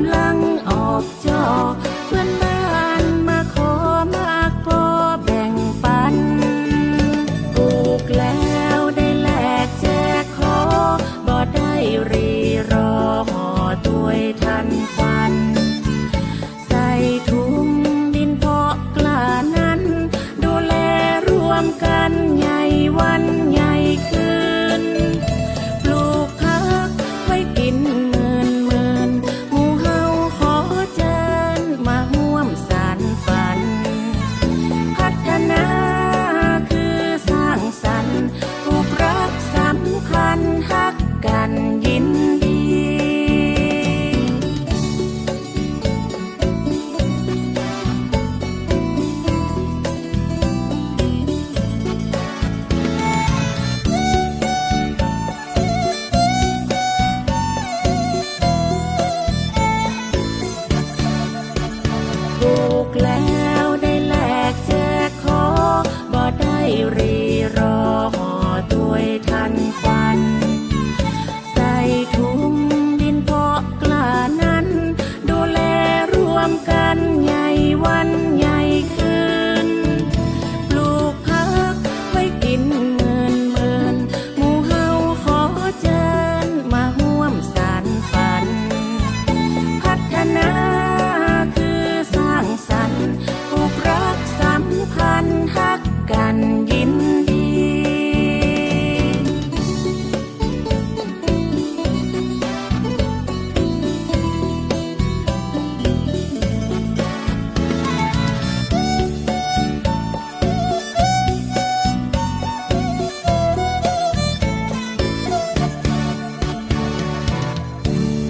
ำลังออกจอ ลูกแล้วได้แลกแจกขอบ่ได้รีรอตัวท